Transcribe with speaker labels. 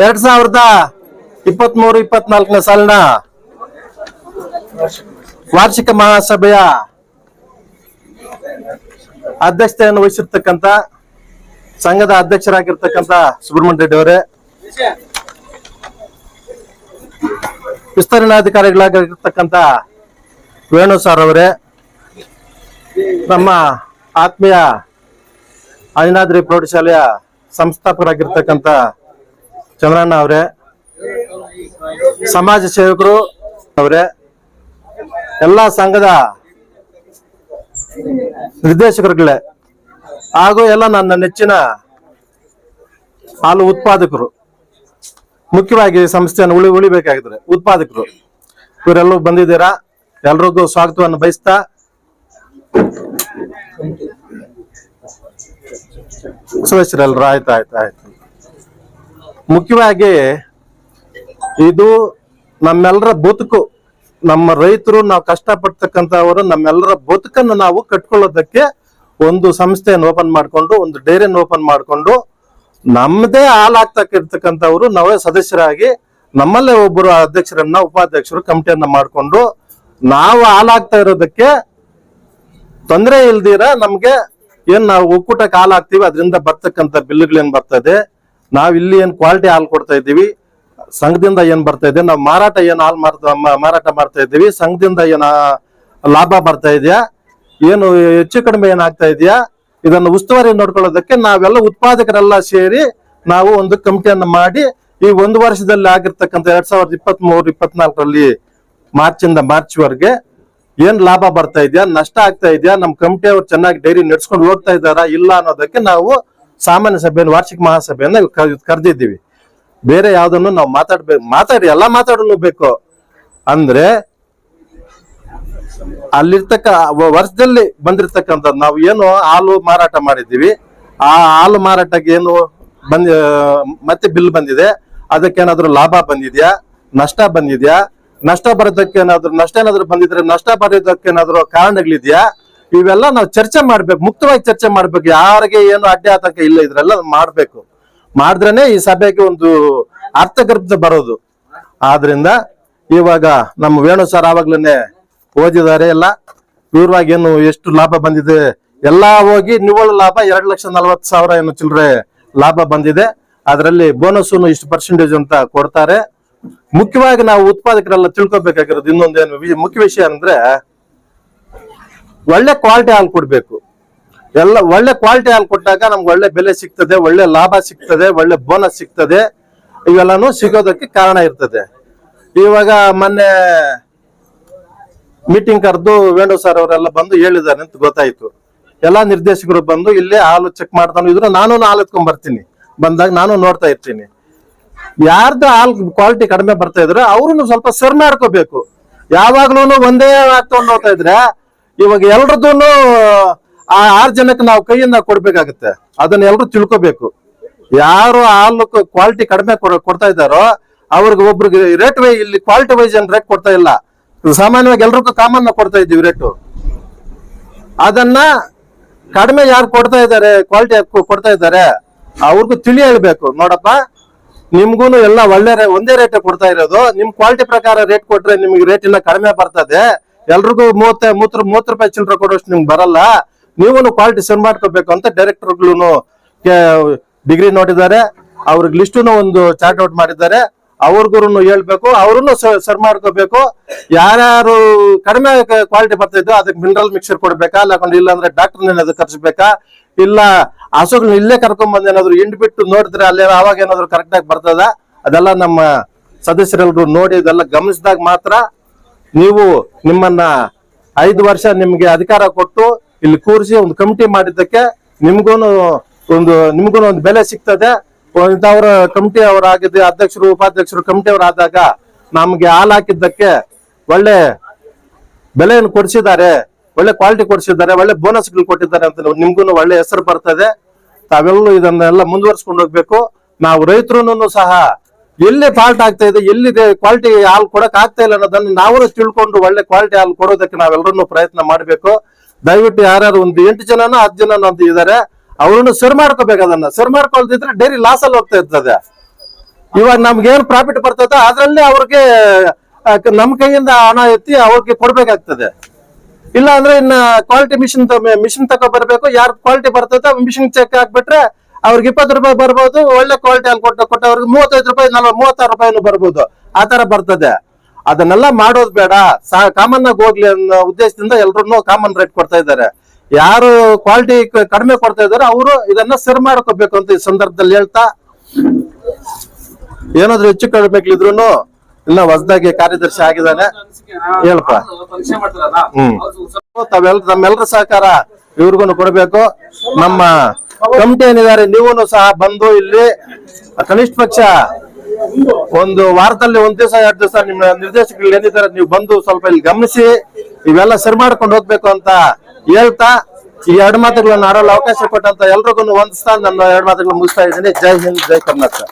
Speaker 1: ಎರಡ್ ಸಾವಿರದ ಇಪ್ಪತ್ತ್ ಮೂರು ಇಪ್ಪತ್ನಾಲ್ಕನೇ ಸಾಲಿನ ವಾರ್ಷಿಕ ಮಹಾಸಭೆಯ ಅಧ್ಯಕ್ಷತೆಯನ್ನು ವಹಿಸಿರ್ತಕ್ಕಂಥ ಸಂಘದ ಅಧ್ಯಕ್ಷರಾಗಿರ್ತಕ್ಕಂಥ ಸುಬ್ರಹ್ಮಣ್ಯ ರೆಡ್ಡಿ ಅವರೇ, ವಿಸ್ತರಣಾಧಿಕಾರಿಗಳಾಗಿರ್ತಕ್ಕಂಥ ವೇಣು ಸರ್ ಅವರೇ, ನಮ್ಮ ಆತ್ಮೀಯ ಅಂಜನಾದ್ರಿ ಪ್ರೌಢಶಾಲೆಯ ಸಂಸ್ಥಾಪಕರಾಗಿರ್ತಕ್ಕಂಥ ಚಂದ್ರಣ್ಣ ಅವರೇ, ಸಮಾಜ ಸೇವಕರು ಅವರೇ, ಎಲ್ಲ ಸಂಘದ ನಿರ್ದೇಶಕರುಗಳೇ, ಹಾಗೂ ಎಲ್ಲ ನನ್ನ ನೆಚ್ಚಿನ ಹಾಲು ಉತ್ಪಾದಕರು. ಮುಖ್ಯವಾಗಿ ಸಂಸ್ಥೆಯನ್ನು ಉಳಿ ಉಳಿಬೇಕಾಗಿದ್ರೆ ಉತ್ಪಾದಕರು. ಇವರೆಲ್ಲರೂ ಬಂದಿದ್ದೀರಾ? ಎಲ್ರಿಗೂ ಸ್ವಾಗತವನ್ನು ಬಯಸ್ತಾ ಸದಸ್ಯರೆಲ್ಲರೂ ಆಯ್ತು ಆಯ್ತು ಆಯ್ತು. ಮುಖ್ಯವಾಗಿ ಇದು ನಮ್ಮೆಲ್ಲರ ಬದುಕು. ನಮ್ಮ ರೈತರು ನಾವು ಕಷ್ಟಪಡ್ತಕ್ಕಂಥವರು ನಮ್ಮೆಲ್ಲರ ಬದುಕನ್ನು ನಾವು ಕಟ್ಕೊಳ್ಳೋದಕ್ಕೆ ಒಂದು ಸಂಸ್ಥೆಯನ್ನು ಓಪನ್ ಮಾಡಿಕೊಂಡು, ಒಂದು ಡೈರಿಯನ್ನು ಓಪನ್ ಮಾಡಿಕೊಂಡು ನಮ್ಮದೇ ಹಾಲಾಗ್ತಕ್ಕಿರ್ತಕ್ಕಂಥವ್ರು ನಾವೇ ಸದಸ್ಯರಾಗಿ ನಮ್ಮಲ್ಲೇ ಒಬ್ಬರು ಅಧ್ಯಕ್ಷರನ್ನ, ಉಪಾಧ್ಯಕ್ಷರು ಕಮಿಟಿಯನ್ನ ಮಾಡಿಕೊಂಡು ನಾವು ಹಾಲಾಗ್ತಾ ಇರೋದಕ್ಕೆ ತೊಂದರೆ ಇಲ್ದಿರ ನಮ್ಗೆ ಏನ್ ನಾವು ಒಕ್ಕೂಟಕ್ಕೆ ಹಾಲು ಹಾಕ್ತಿವಿ, ಅದರಿಂದ ಬರ್ತಕ್ಕಂಥ ಬಿಲ್ಗಳೇನ್ ಇದೆ ನಾವ್ ಇಲ್ಲಿ ಏನ್ ಕ್ವಾಲಿಟಿ ಹಾಲು ಕೊಡ್ತಾ ಇದ್ದೀವಿ, ಸಂಘದಿಂದ ಏನ್ ಬರ್ತಾ ಇದೆ, ನಾವು ಮಾರಾಟ ಏನ್ ಹಾಲು ಮಾರ್ತಾ ಮಾರಾಟ ಮಾಡ್ತಾ ಇದ್ದೀವಿ, ಸಂಘದಿಂದ ಏನ ಲಾಭ ಬರ್ತಾ ಇದೆಯಾ, ಏನು ಹೆಚ್ಚು ಕಡಿಮೆ ಏನಾಗ್ತಾ ಇದೆಯಾ, ಇದನ್ನು ಉಸ್ತುವಾರಿ ನೋಡ್ಕೊಳ್ಳೋದಕ್ಕೆ ನಾವೆಲ್ಲ ಉತ್ಪಾದಕರೆಲ್ಲ ಸೇರಿ ನಾವು ಒಂದು ಕಮಿಟಿಯನ್ನ ಮಾಡಿ, ಈ ಒಂದು ವರ್ಷದಲ್ಲಿ ಆಗಿರ್ತಕ್ಕಂಥ ಎರಡ್ ಸಾವಿರದ ಇಪ್ಪತ್ತ್ ಮೂರು ಇಪ್ಪತ್ನಾಲ್ಕರಲ್ಲಿ ಮಾರ್ಚ್ ಇಂದ ಮಾರ್ಚ್ ವರೆಗೆ ಏನ್ ಲಾಭ ಬರ್ತಾ ಇದೆಯಾ? ನಷ್ಟ ಆಗ್ತಾ ಇದೆಯಾ? ನಮ್ ಕಮಿಟಿ ಅವ್ರು ಚೆನ್ನಾಗಿ ಡೈರಿ ನಡ್ಸ್ಕೊಂಡು ಹೋಗ್ತಾ ಇದ್ದಾರಾ? ಇಲ್ಲ ಅನ್ನೋದಕ್ಕೆ ನಾವು ಸಾಮಾನ್ಯ ಸಭೆಯನ್ನು, ವಾರ್ಷಿಕ ಮಹಾಸಭೆಯನ್ನ ಕರೆದಿದ್ದೀವಿ. ಬೇರೆ ಯಾವ್ದನ್ನು ನಾವು ಮಾತಾಡ್ಬೇಕು, ಮಾತಾಡಿ, ಎಲ್ಲ ಮಾತಾಡಲು ಬೇಕು. ಅಂದ್ರೆ ಅಲ್ಲಿರ್ತಕ್ಕ ವರ್ಷದಲ್ಲಿ ಬಂದಿರ್ತಕ್ಕಂಥ ನಾವು ಏನು ಹಾಲು ಮಾರಾಟ ಮಾಡಿದ್ದೀವಿ. ಆ ಹಾಲು ಮಾರಾಟಕ್ಕೆ ಏನು ಬಂದ, ಮತ್ತೆ ಬಿಲ್ ಬಂದಿದೆ. ಅದಕ್ಕೇನಾದ್ರೂ ಲಾಭ ಬಂದಿದ್ಯಾ? ನಷ್ಟ ಬಂದಿದ್ಯಾ? ನಷ್ಟ ಬರೋದಕ್ಕೆ ಏನಾದ್ರು, ನಷ್ಟ ಏನಾದ್ರು ಬಂದಿದ್ರೆ ನಷ್ಟ ಬರೋದಕ್ಕೆ ಏನಾದ್ರು ಕಾರಣಗಳಿದ್ಯಾ? ಇವೆಲ್ಲ ನಾವು ಚರ್ಚೆ ಮಾಡ್ಬೇಕು, ಮುಕ್ತವಾಗಿ ಚರ್ಚೆ ಮಾಡ್ಬೇಕು. ಯಾರಿಗೆ ಏನು ಅಡ್ಡಿ ಆತಂಕ ಇಲ್ಲ, ಇದ್ರೆಲ್ಲ ಮಾಡ್ಬೇಕು. ಮಾಡಿದ್ರೇನೆ ಈ ಸಭೆಗೆ ಒಂದು ಅರ್ಥಗರ್ಭ ಬರೋದು. ಆದ್ರಿಂದ ಇವಾಗ ನಮ್ಮ ವೇಣು ಸರ್ ಆವಾಗ್ಲೇನೆ ಓದಿದ್ದಾರೆ ಎಲ್ಲ. ವಿವರವಾಗಿ ಏನು ಎಷ್ಟು ಲಾಭ ಬಂದಿದೆ, ಎಲ್ಲಾ ಹೋಗಿ ನಿವ್ವಳ ಲಾಭ ಎರಡು ಲಕ್ಷ ನಲ್ವತ್ತು ಸಾವಿರ ಏನು ಚಿಲ್ಲರೆ ಲಾಭ ಬಂದಿದೆ. ಅದರಲ್ಲಿ ಬೋನಸ್ ಇಷ್ಟು ಪರ್ಸೆಂಟೇಜ್ ಅಂತ ಕೊಡ್ತಾರೆ. ಮುಖ್ಯವಾಗಿ ನಾವು ಉತ್ಪಾದಕರೆಲ್ಲ ತಿಳ್ಕೊಬೇಕಾಗಿರೋದು ಇನ್ನೊಂದೇನು ಮುಖ್ಯ ವಿಷಯ ಅಂದ್ರೆ ಒಳ್ಳೆ ಕ್ವಾಲಿಟಿ ಹಾಲು ಕೊಡ್ಬೇಕು. ಎಲ್ಲ ಒಳ್ಳೆ ಕ್ವಾಲಿಟಿ ಹಾಲು ಕೊಟ್ಟಾಗ ನಮ್ಗೆ ಒಳ್ಳೆ ಬೆಲೆ ಸಿಗ್ತದೆ, ಒಳ್ಳೆ ಲಾಭ ಸಿಗ್ತದೆ, ಒಳ್ಳೆ ಬೋನಸ್ ಸಿಗ್ತದೆ. ಇವೆಲ್ಲಾನು ಸಿಗೋದಕ್ಕೆ ಕಾರಣ ಇರ್ತದೆ. ಇವಾಗ ಮೊನ್ನೆ ಮೀಟಿಂಗ್ ಕರೆದು ವೇಣು ಸರ್ ಅವರೆಲ್ಲ ಬಂದು ಹೇಳಿದ್ದಾರೆ ಅಂತ ಗೊತ್ತಾಯ್ತು. ಎಲ್ಲಾ ನಿರ್ದೇಶಕರು ಬಂದು ಇಲ್ಲೇ ಹಾಲು ಚೆಕ್ ಮಾಡ್ತಾನು ಇದ್ರು. ನಾನು ಹಾಲು ಎತ್ಕೊಂಡ್ ಬರ್ತೀನಿ. ಬಂದಾಗ ನಾನು ನೋಡ್ತಾ ಇರ್ತೀನಿ. ಯಾರ್ದು ಹಾಲ್ ಕ್ವಾಲಿಟಿ ಕಡಿಮೆ ಬರ್ತಾ ಇದ್ರೆ ಅವ್ರನ್ನು ಸ್ವಲ್ಪ ಸರ್ ಮಾಡ್ಕೋಬೇಕು. ಯಾವಾಗ್ಲೂ ಒಂದೇ ಆಗ್ತಾ ಹೋಗ್ತಾ ಇದ್ರೆ, ಇವಾಗ ಎಲ್ರದ್ದು ಆ ಆರ್ ಜನಕ್ಕೆ ನಾವು ಕೈಯಿಂದ ಕೊಡ್ಬೇಕಾಗತ್ತೆ. ಅದನ್ನ ಎಲ್ರು ತಿಳ್ಕೊಬೇಕು. ಯಾರು ಹಾಲು ಕ್ವಾಲಿಟಿ ಕಡಿಮೆ ಕೊಡ್- ಕೊಡ್ತಾ ಇದ್ದಾರೋ, ಅವ್ರಿಗೆ ಒಬ್ರಿಗೆ ರೇಟ್ ವೈ ಇಲ್ಲಿ ಕ್ವಾಲಿಟಿ ವೈಸ್ ಏನ್ ರೇಟ್ ಕೊಡ್ತಾ ಇಲ್ಲ. ಸಾಮಾನ್ಯವಾಗಿ ಎಲ್ರಿಗೂ ಕಾಮನ್ ಕೊಡ್ತಾ ಇದ್ದೀವಿ ರೇಟು ಅದನ್ನ ಕಡಿಮೆ ಯಾರು ಕೊಡ್ತಾ ಇದ್ದಾರೆ ಕ್ವಾಲಿಟಿ ಕೊಡ್ತಾ ಇದ್ದಾರೆ, ಅವ್ರಿಗೂ ತಿಳಿ ಹೇಳ್ಬೇಕು. ನೋಡಪ್ಪ ನಿಮ್ಗೂನು ಎಲ್ಲ ಒಳ್ಳೆ ಒಂದೇ ರೇಟ್ ಕೊಡ್ತಾ ಇರೋದು. ನಿಮ್ ಕ್ವಾಲಿಟಿ ಪ್ರಕಾರ ರೇಟ್ ಕೊಟ್ರೆ ನಿಮ್ಗೆ ರೇಟ್ ಇನ್ನ ಕಡಿಮೆ ಬರ್ತದೆ. ಎಲ್ರಿಗೂ ಮೂವತ್ತ, ಮೂತ್ರ, ಮೂವತ್ತು ರೂಪಾಯಿ ಚಿಲ್ಲರೆ ಕೊಡೋಷ್ಟು ನಿಮ್ಗೆ ಬರಲ್ಲ. ನೀವು ಕ್ವಾಲಿಟಿ ಸೆಂಡ್ ಮಾಡ್ಕೋಬೇಕು ಅಂತ ಡೈರೆಕ್ಟರ್ಗಳು ಡಿಗ್ರಿ ನೋಡಿದ್ದಾರೆ. ಅವ್ರಿಗೆ ಲಿಸ್ಟುನು ಒಂದು ಚಾರ್ಟ್ ಔಟ್ ಮಾಡಿದ್ದಾರೆ. ಅವ್ರಿಗೂ ಹೇಳ್ಬೇಕು ಅವ್ರನ್ನು ಸರ್ ಮಾಡ್ಕೋಬೇಕು. ಯಾರ್ಯಾರು ಕಡಿಮೆ ಕ್ವಾಲಿಟಿ ಬರ್ತಾ ಅದಕ್ಕೆ ಮಿನರಲ್ ಮಿಕ್ಸರ್ ಕೊಡ್ಬೇಕಾ? ಇಲ್ಲ ಇಲ್ಲ ಅಂದ್ರೆ ಡಾಕ್ಟರ್ ಕರ್ಸ್ಬೇಕಾ ಇಲ್ಲ ಹಸುಗಳನ್ನ ಇಲ್ಲೇ ಕರ್ಕೊಂಡ್ ಬಂದ್ ಏನಾದ್ರು ಹಿಂಡ್ ಬಿಟ್ಟು ನೋಡಿದ್ರೆ ಅಲ್ಲಿ ಅವಾಗ ಏನಾದ್ರು ಕರೆಕ್ಟ್ ಆಗಿ ಬರ್ತದ? ಅದೆಲ್ಲ ನಮ್ಮ ಸದಸ್ಯರೆಲ್ಲರೂ ನೋಡಿ ಇದೆಲ್ಲ ಗಮನಿಸಿದಾಗ ಮಾತ್ರ ನೀವು ನಿಮ್ಮನ್ನ ಐದು ವರ್ಷ ನಿಮ್ಗೆ ಅಧಿಕಾರ ಕೊಟ್ಟು ಇಲ್ಲಿ ಕೂರಿಸಿ ಒಂದು ಕಮಿಟಿ ಮಾಡಿದ್ದಕ್ಕೆ ನಿಮ್ಗೂನು ಒಂದು ನಿಮ್ಗೂನು ಒಂದು ಬೆಲೆ ಸಿಗ್ತದೆ. ಇಂಥವ್ರ ಕಮಿಟಿ ಅವರಾಗಿದ್ದೆ ಅಧ್ಯಕ್ಷರು, ಉಪಾಧ್ಯಕ್ಷರು ಕಮಿಟಿ ಅವರಾದಾಗ ನಮ್ಗೆ ಹಾಲು ಹಾಕಿದ್ದಕ್ಕೆ ಒಳ್ಳೆ ಬೆಲೆಯನ್ನು ಕೊಡಿಸಿದ್ದಾರೆ. ಒಳ್ಳೆ ಕ್ವಾಲಿಟಿ ಕೊಡಿಸಿದ್ದಾರೆ, ಒಳ್ಳೆ ಬೋನಸ್ಗಳು ಕೊಟ್ಟಿದ್ದಾರೆ ಅಂತ ನಿಮ್ಗೂ ಒಳ್ಳೆ ಹೆಸರು ಬರ್ತದೆ. ತಾವೆಲ್ಲೂ ಇದನ್ನೆಲ್ಲ ಮುಂದುವರ್ಸ್ಕೊಂಡು ಹೋಗ್ಬೇಕು. ನಾವು ರೈತರು ಸಹ ಎಲ್ಲಿ ಫಾಲ್ಟ್ ಆಗ್ತಾ ಇದೆ ಎಲ್ಲಿ ಕ್ವಾಲಿಟಿ ಹಾಲು ಕೊಡಕ್ ಆಗ್ತಾ ಇಲ್ಲ ಅನ್ನೋದನ್ನ ನಾವು ತಿಳ್ಕೊಂಡು ಒಳ್ಳೆ ಕ್ವಾಲಿಟಿ ಹಾಲು ಕೊಡೋದಕ್ಕೆ ನಾವೆಲ್ಲರೂ ಪ್ರಯತ್ನ ಮಾಡಬೇಕು. ದಯವಿಟ್ಟು ಯಾರ್ಯಾರು ಒಂದು ಎಂಟು ಜನನೋ ಹತ್ತು ಜನ ಅಂತ ಇದ್ದಾರೆ, ಅವ್ರನ್ನು ಸರ್ ಮಾಡ್ಕೋಬೇಕು ಅದನ್ನ. ಸರ್ ಮಾಡ್ಕೊಳ್ದಿದ್ರೆ ಡೈರಿ ಲಾಸ್ ಅಲ್ಲಿ ಹೋಗ್ತಾ ಇರ್ತದೆ. ಇವಾಗ ನಮ್ಗೆ ಏನ್ ಪ್ರಾಫಿಟ್ ಬರ್ತದೆ ಅದ್ರಲ್ಲಿ ಅವ್ರಿಗೆ ನಮ್ ಕೈಯಿಂದ ಹಣ ಎತ್ತಿ ಅವ್ರಿಗೆ ಕೊಡ್ಬೇಕಾಗ್ತದೆ. ಇಲ್ಲ ಅಂದ್ರೆ ಇನ್ನ ಕ್ವಾಲಿಟಿ ಮಿಷಿನ್ ಮಿಷಿನ್ ತಗೋ ಬರ್ಬೇಕು ಯಾರು ಕ್ವಾಲಿಟಿ ಬರ್ತದೆ ಮಿಷಿನ್ ಚೆಕ್ ಹಾಕ್ಬಿಟ್ರೆ ಅವ್ರಿಗೆ ಇಪ್ಪತ್ತು ರೂಪಾಯಿ ಬರ್ಬೋದು. ಒಳ್ಳೆ ಕ್ವಾಲಿಟಿ ಅಲ್ಲಿ ಕೊಟ್ಟ ಅವ್ರಿಗೆ ಮೂವತ್ತೈದು ರೂಪಾಯಿ, ನಲ್ವ ಮೂವತ್ತಾರು ರೂಪಾಯಿನೂ ಬರ್ಬೋದು. ಆ ತರ ಬರ್ತದೆ. ಅದನ್ನೆಲ್ಲ ಮಾಡೋದು ಬೇಡ. ಕಾಮನ್ ಆಗಿ ಹೋಗ್ಲಿ ಅನ್ನೋ ಉದ್ದೇಶದಿಂದ ಎಲ್ರು ಕಾಮನ್ ರೇಟ್ ಕೊಡ್ತಾ ಇದ್ದಾರೆ. ಯಾರು ಕ್ವಾಲಿಟಿ ಕಡಿಮೆ ಕೊಡ್ತಾ ಇದಾರೆ ಅವರು ಇದನ್ನ ಸರಿ ಮಾಡ್ಕೋಬೇಕು ಅಂತ ಈ ಸಂದರ್ಭದಲ್ಲಿ ಹೇಳ್ತಾ. ಏನಾದ್ರು ಹೆಚ್ಚು ಕಡಿಮೆ ಕಡಿಮೆಗಳಿದ್ರು ಇನ್ನ ಹೊಸದಾಗಿ ಕಾರ್ಯದರ್ಶಿ ಆಗಿದ್ದಾನೆ. ಹೇಳಪ್ಪ ಹ್ಮ್. ತಾವೆಲ್ ನಮ್ಮೆಲ್ಲರ ಸಹಕಾರ ಇವ್ರಿಗೂ ಕೊಡಬೇಕು. ನಮ್ಮ ಕಮಿಟಿ ಏನಿದ್ದಾರೆ ನೀವು ಸಹ ಬಂದು ಇಲ್ಲಿ ಕನಿಷ್ಠ ಪಕ್ಷ ಒಂದು ವಾರದಲ್ಲಿ ಒಂದ್ ದಿವಸ, ಎರಡು ದಿವಸ ನಿಮ್ಮ ನಿರ್ದೇಶಕರು ಏನಿದ್ದಾರೆ ನೀವು ಬಂದು ಸ್ವಲ್ಪ ಇಲ್ಲಿ ಗಮನಿಸಿ. ಇವೆಲ್ಲ ಸರಿ ಮಾಡ್ಕೊಂಡು ಹೋಗ್ಬೇಕು ಅಂತ ಹೇಳ್ತಾ ಈ ಎರಡು ಮಾತುಗಳನ್ನ ಆಡಲು ಅವಕಾಶ ಕೊಟ್ಟಂತ ಎಲ್ರಿಗೂ ಒಂದಿಸ್ತಾ ನನ್ನ ಎರಡು ಮಾತುಗಳು ಮುಗಿಸ್ತಾ ಇದ್ದೀನಿ. ಜೈ ಹಿಂದ್, ಜೈ ಕರ್ನಾಟಕ.